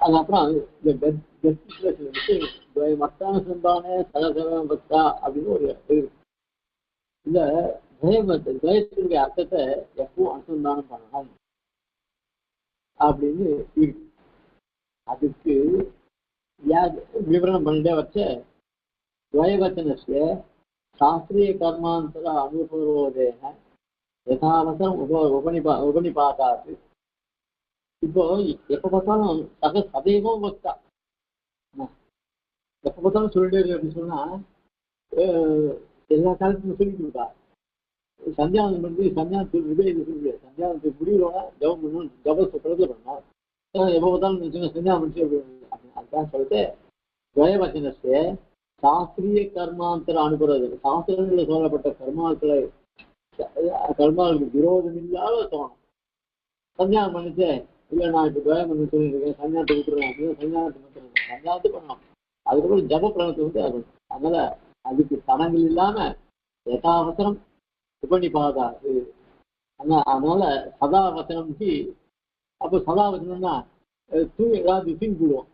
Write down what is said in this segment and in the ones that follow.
அதுக்கப்புறம் இந்த கெஸ்ட்ல சில விஷயம் மத்தான சந்தானே சதசவ பக்தா அப்படின்னு ஒரு இது இருக்கு. இந்த துவயமத்தை துவயத்தினுடைய அர்த்தத்தை எப்பவும் அனுசந்தானம் பண்ணணும் அப்படின்னு இருக்கு அதுக்கு யா- விவரணம் பண்ணிட்டே வச்ச துவயவச்சனஸ்ய சாஸ்திரிய கர்மாந்தர அனுபவோதேன யதாவசம் உப உபனிபா உபனிபாகாது இப்போ எப்ப பார்த்தாலும் சக சதைவம் வக்தா. என்ன? எப்ப பார்த்தாலும் சொல்லிட்டே அப்படின்னு சொன்னா எல்லா காலத்துக்கும் சொல்லிட்டு இருக்கா. சந்தியாவனம் பண்ணி சந்தியானத்துக்கு விஜய் இது சொல்லி சந்தியானத்துக்கு முடிவுனா ஜபம் பண்ணணும் ஜப பிரதர் பண்ணணும். எப்ப பார்த்தாலும் சந்தியா சந்தியானம் பண்ணி அதுதான் சொல்லிட்டு துவயவச்சனத்தை சாஸ்திரிய கர்மாந்தர அனுப்புறது சாஸ்திரங்களில் சொல்லப்பட்ட கர்மாக்களை கர்மாவுக்கு விரோதம் இல்லாத தோணும். சஞ்சானம் பண்ணிட்டு இல்ல நான் இப்ப துவயம் பண்ணி சொல்லியிருக்கேன். சஞ்சானத்தை விட்டுருவேன் அப்படின்னு விட்டுருவேன் சஞ்சானத்தை பண்ணணும். அதுக்கப்புறம் ஜப பிரணத்தை வந்து அது. அதனால அதுக்கு தடங்கள் இல்லாம யதாவசரம் உபனி பாதாது ஆனா அதனால சதாவசனம் அப்போ சதாவசனம்னா தூங்கி ஏதாவது தூங்கி போடுவோம்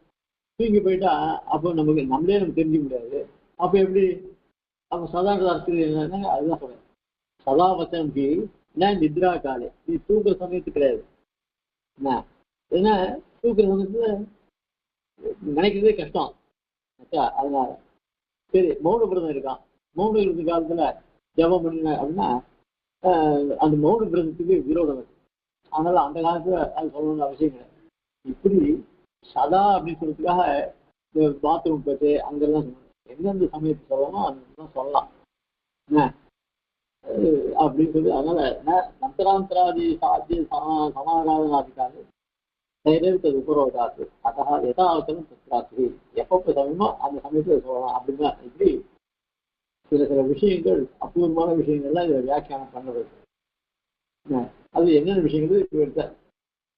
தூங்கி போயிட்டா அப்போ நமக்கு நம்மளே நமக்கு தெரிஞ்சுக்க முடியாது. அப்போ எப்படி? அப்போ சதான்ற அர்த்தம் என்னன்னா அதுதான் சொல்றேன். சதாவசனம்க்கு என்ன நித்ரா காலே. நீ தூக்குற சமயத்து கிடையாது. என்ன ஏன்னா தூக்குற சமயத்துல நினைக்கிறதே கஷ்டம். ஆச்சா அதனால. சரி மௌன விரதம் இருக்கான். மௌன விரத காலத்துல ஜபம் பண்ணின அப்படின்னா அந்த மௌன விரதத்துக்கு விரோதம் இருக்கு அதனால அந்த காலத்துல அது சொல்லணும்னு அவசியம் கிடையாது. இப்படி சதா அப்படின்னு சொல்றதுக்காக பாத்ரூம் போயிட்டு அங்கெல்லாம் சொல்லணும் எந்தெந்த சமயத்தை சொல்லணும் அந்த சொல்லலாம். என்ன அப்படின்னு சொல்லி அதனால என்ன? மந்திராந்தராதி சாத்திய சமா சமாராதனாதிக்காக தைரியம் விபரோதாது உபரோதாத்து. எதா அவசரம் தத்ராசி எப்பப்போ சமயமோ அந்த சமயத்தில் சொல்லலாம். அப்படின்னா இப்படி சில சில விஷயங்கள் அபூர்வமான விஷயங்கள்லாம் இதை வியாக்கியானம் பண்ணுறது. அது என்னென்ன விஷயங்கள்? இப்போ எடுத்தார்